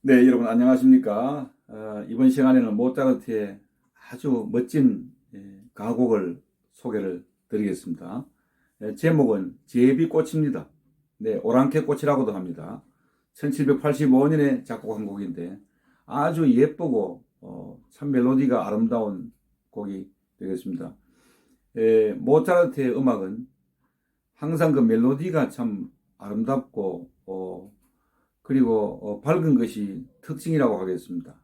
네, 여러분 안녕하십니까? 어, 이번 시간에는 모차르트의 아주 멋진 예, 가곡을 소개를 드리겠습니다. 예, 제목은 제비꽃입니다. 네, 오랑캐꽃이라고도 합니다. 1785년에 작곡한 곡인데 아주 예쁘고 어, 참 멜로디가 아름다운 곡이 되겠습니다. 예, 모차르트의 음악은 항상 그 멜로디가 참 아름답고 어, 그리고 어, 밝은 것이 특징이라고 하겠습니다.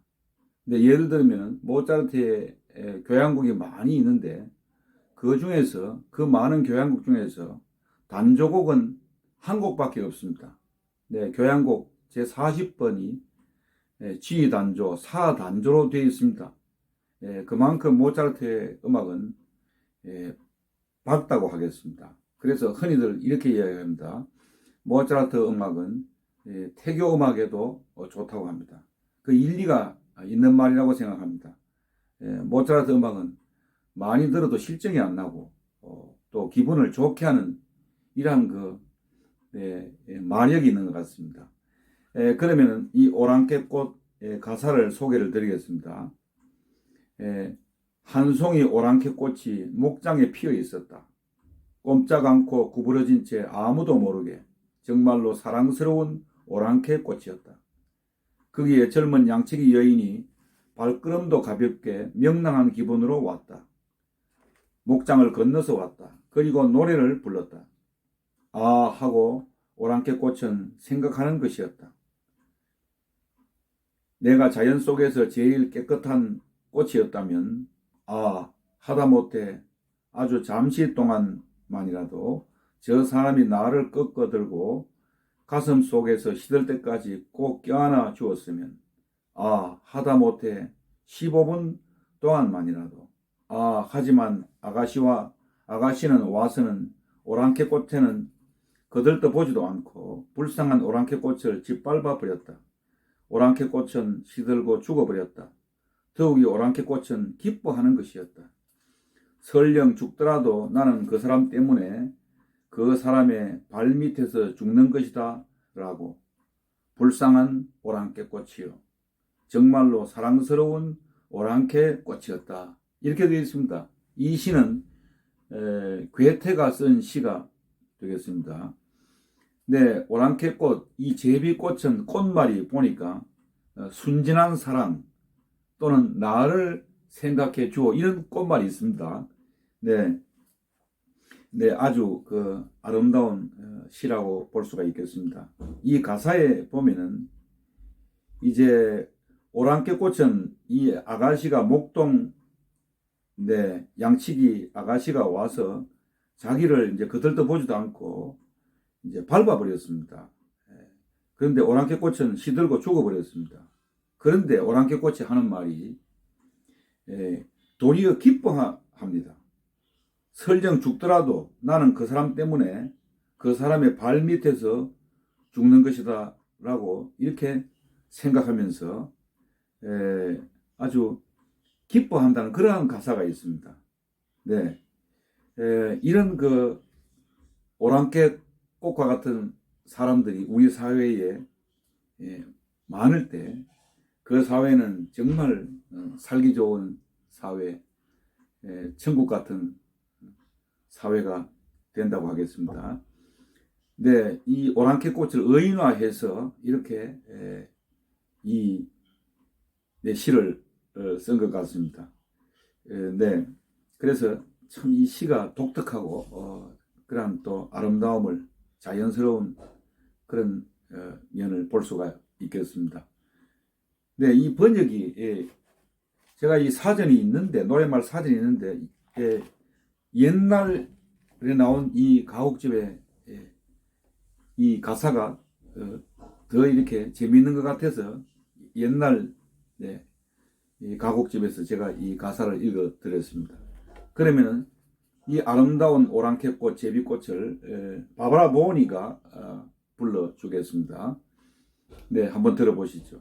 근데 예를 들면 모차르트의 에, 교향곡이 많이 있는데 그 중에서 그 많은 교향곡 중에서 단조곡은 한 곡밖에 없습니다. 네, 교향곡 제 40번이 G 단조, 4 단조로 되어 있습니다. 예, 그만큼 모차르트의 음악은 예, 밝다고 하겠습니다. 그래서 흔히들 이렇게 이야기합니다. 모차르트 음악은 예, 태교 음악에도 어, 좋다고 합니다. 그 일리가 있는 말이라고 생각합니다. 예, 모차르트 음악은 많이 들어도 실정이 안 나고 어, 또 기분을 좋게 하는 이러한 그 예, 예, 마력이 있는 것 같습니다. 예, 그러면 이 오랑캐꽃 예, 가사를 소개를 드리겠습니다. 예, 한 송이 오랑캐꽃이 목장에 피어 있었다. 꼼짝 않고 구부러진 채 아무도 모르게 정말로 사랑스러운 오랑캐 꽃이었다. 거기에 젊은 양치기 여인이 발걸음도 가볍게 명랑한 기분으로 왔다. 목장을 건너서 왔다. 그리고 노래를 불렀다. 아 하고 오랑캐 꽃은 생각하는 것이었다. 내가 자연 속에서 제일 깨끗한 꽃이었다면 아 하다못해 아주 잠시 동안만이라도 저 사람이 나를 꺾어들고 가슴 속에서 시들 때까지 꼭 껴안아 주었으면 아 하다못해 15분 동안만이라도 아 하지만 아가씨와 아가씨는 와서는 오랑캐 꽃에는 거들떠 보지도 않고 불쌍한 오랑캐 꽃을 짓밟아 버렸다. 오랑캐 꽃은 시들고 죽어버렸다. 더욱이 오랑캐 꽃은 기뻐하는 것이었다. 설령 죽더라도 나는 그 사람 때문에 그 사람의 발밑에서 죽는 것이다 라고 불쌍한 오랑캐 꽃이요. 정말로 사랑스러운 오랑캐 꽃이었다. 이렇게 되어 있습니다. 이 시는 에, 괴테가 쓴 시가 되겠습니다. 네, 오랑캐 꽃, 이 제비꽃은 꽃말이 보니까 어, 순진한 사랑 또는 나를 생각해 주어 이런 꽃말이 있습니다. 네, 네, 아주 그 아름다운 어, 시라고 볼 수가 있겠습니다. 이 가사에 보면은 이제 오랑캐 꽃은 이 아가씨가 목동 네, 양치기 아가씨가 와서 자기를 이제 거들떠 보지도 않고 이제 밟아버렸습니다. 예. 그런데 오랑캐 꽃은 시들고 죽어버렸습니다. 그런데 오랑캐 꽃이 하는 말이 예, 도리어 기뻐합니다. 설령 죽더라도 나는 그 사람 때문에 그 사람의 발 밑에서 죽는 것이다 라고 이렇게 생각하면서 에, 아주 기뻐한다는 그러한 가사가 있습니다. 네. 에, 이런 그 오랑캐 꽃과 같은 사람들이 우리 사회에 예, 많을 때 그 사회는 정말 어, 살기 좋은 사회, 예, 천국 같은 사회가 된다고 하겠습니다. 네, 이 오랑캐 꽃을 의인화해서 이렇게 에, 이 네, 시를 어, 쓴것 같습니다. 에, 네, 그래서 참 이 시가 독특하고 어, 그런 또 아름다움을 자연스러운 그런 어, 면을 볼 수가 있겠습니다. 네, 이 번역이 예, 제가 이 사전이 있는데 노래말 사전이 있는데 예, 옛날에 나온 이 가곡집의 예, 이 가사가 어, 더 이렇게 재미있는 것 같아서 옛날 네, 이 가곡집에서 제가 이 가사를 읽어 드렸습니다. 그러면은 이 아름다운 오랑캐꽃 제비꽃을 바바라 보니가 어, 불러 주겠습니다. 네, 한번 들어보시죠.